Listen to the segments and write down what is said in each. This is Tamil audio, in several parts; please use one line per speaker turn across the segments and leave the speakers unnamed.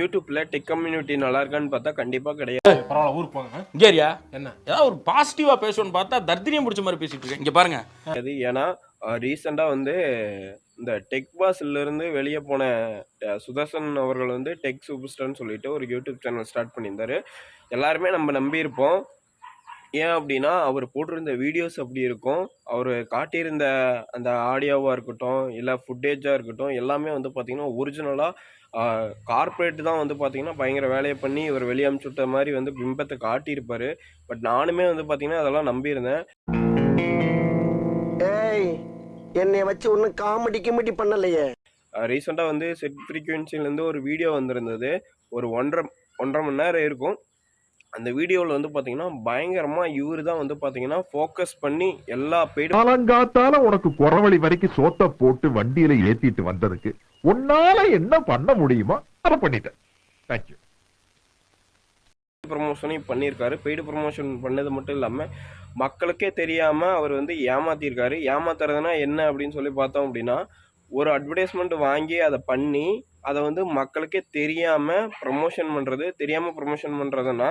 யூடியூப்ல டெக் கம்யூனிட்டி நல்லா இருக்கான்னு பார்த்தா கண்டிப்பா கிடையாது.
பரவாயில்ல ஊருக்கு போங்க.
இங்கேரியா
என்ன?
ஏதாவது ஒரு பாசிட்டிவா பேசணும்னு பார்த்தா தர்தினியம் பிடிச்ச மாதிரி பேசிட்டு இருக்கேன். இங்க பாருங்க.
ஏன்னா ரீசெண்டாக வந்து இந்த டெக் பாஸ்ல இருந்து வெளியே போன சுதர்சன் அவர்கள் வந்து டெக் சூப்பர்ஸ்டார்னு சொல்லிட்டு ஒரு யூடியூப் சேனல் ஸ்டார்ட் பண்ணியிருந்தாரு. எல்லாருமே நம்ம நம்பியிருப்போம். ஏன் அப்படின்னா அவர் போட்டிருந்த வீடியோஸ் அப்படி இருக்கும். அவர் காட்டியிருந்த அந்த ஆடியோவாக இருக்கட்டும் இல்லை ஃபுட்டேஜாக இருக்கட்டும் எல்லாமே வந்து பார்த்திங்கன்னா ஒரிஜினலாக கார்ப்பரேட் தான் வந்து பார்த்திங்கன்னா பயங்கர வேலையை பண்ணி இவர் வெளியே அமுச்சு விட்ட மாதிரி வந்து பிம்பத்தை காட்டியிருப்பார். பட் நானுமே வந்து பார்த்திங்கன்னா அதெல்லாம் நம்பியிருந்தேன்.
ஏய் என்னைய வச்சு ஒன்னும் காமெடி கிமெடி பண்ணலையே.
ரீசெண்டாக வந்து செட் ஃப்ரீக்குவென்சிலேருந்து ஒரு வீடியோ வந்திருந்தது. ஒரு ஒன்றரை ஒன்றரை மணி நேரம் இருக்கும். அந்த வீடியோவில் வந்து பார்த்தீங்கன்னா பயங்கரமாக இவர் தான் வந்து பார்த்தீங்கன்னா ஃபோக்கஸ் பண்ணி எல்லா பெய்டு
காலங்காத்தால உனக்கு குறவழி வரைக்கும் சோத்த போட்டு வண்டியில ஏத்திட்டு வந்ததுக்கு உன்னால என்ன பண்ண முடியுமோ அதை பண்ணிட்டேன் தேங்க்யூ
ப்ரமோஷனையும் பண்ணியிருக்காரு. பெய்டு ப்ரமோஷன் பண்ணது மட்டும் இல்லாமல் மக்களுக்கே தெரியாமல் அவர் வந்து ஏமாத்திருக்காரு ஏமாத்துறதுனா என்ன அப்படின்னு சொல்லி பார்த்தோம் அப்படின்னா ஒரு அட்வர்டைஸ்மெண்ட் வாங்கி அதை பண்ணி அதை வந்து மக்களுக்கே தெரியாமல் ப்ரமோஷன் பண்ணுறது தெரியாமல் ப்ரமோஷன் பண்ணுறதுன்னா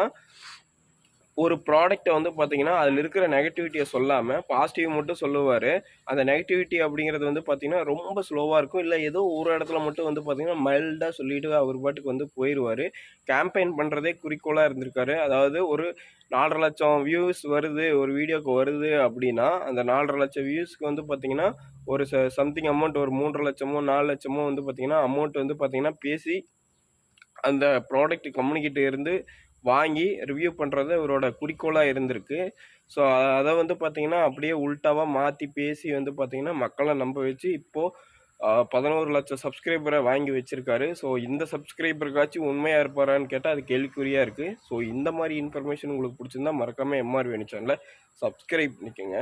ஒரு ப்ராடக்ட்டை வந்து பார்த்தீங்கன்னா அதில் இருக்கிற நெகட்டிவிட்டியை சொல்லாமல் பாசிட்டிவ் மட்டும் சொல்லுவார். அந்த நெகட்டிவிட்டி அப்படிங்கிறது வந்து பார்த்தீங்கன்னா ரொம்ப ஸ்லோவாக இருக்கும். இல்லை ஏதோ ஒரு இடத்துல மட்டும் வந்து பார்த்தீங்கன்னா மைல்டாக சொல்லிட்டு அவர் பாட்டுக்கு வந்து போயிடுவார் கேம்பெயின் பண்ணுறதே குறிக்கோளாக இருந்திருக்காரு. அதாவது ஒரு நாலரை லட்சம் வியூஸ் வருது ஒரு வீடியோக்கு வருது அப்படின்னா அந்த நாலரை லட்சம் வியூஸ்க்கு வந்து பார்த்தீங்கன்னா ஒரு ச சம்திங் அமௌண்ட் ஒரு மூன்றரை லட்சமோ நாலு லட்சமோ வந்து பார்த்தீங்கன்னா அமௌண்ட் வந்து பார்த்தீங்கன்னா பேசி அந்த ப்ராடக்ட் கம்யூனிக்கிட்ட இருந்து வாங்கி ரிவ்யூ பண்ணுறது இவரோட குறிக்கோளாக இருந்திருக்கு. ஸோ அதை வந்து பார்த்தீங்கன்னா அப்படியே உல்ட்டாவாக மாற்றி பேசி வந்து பார்த்தீங்கன்னா மக்களை நம்ப வச்சு இப்போது பதினோரு லட்சம் சப்ஸ்கிரைபரை வாங்கி வச்சுருக்காரு. ஸோ இந்த சப்ஸ்கிரைபருக்காச்சும் உண்மையாக இருப்பாரான்னு கேட்டால் அது கேள்விக்குறியாக இருக்குது ஸோ இந்த மாதிரி இன்ஃபர்மேஷன் உங்களுக்கு பிடிச்சிருந்தா மறக்காமல் எம்ஆர் வேணு சேனலை சப்ஸ்கிரைப் பண்ணிக்கோங்க.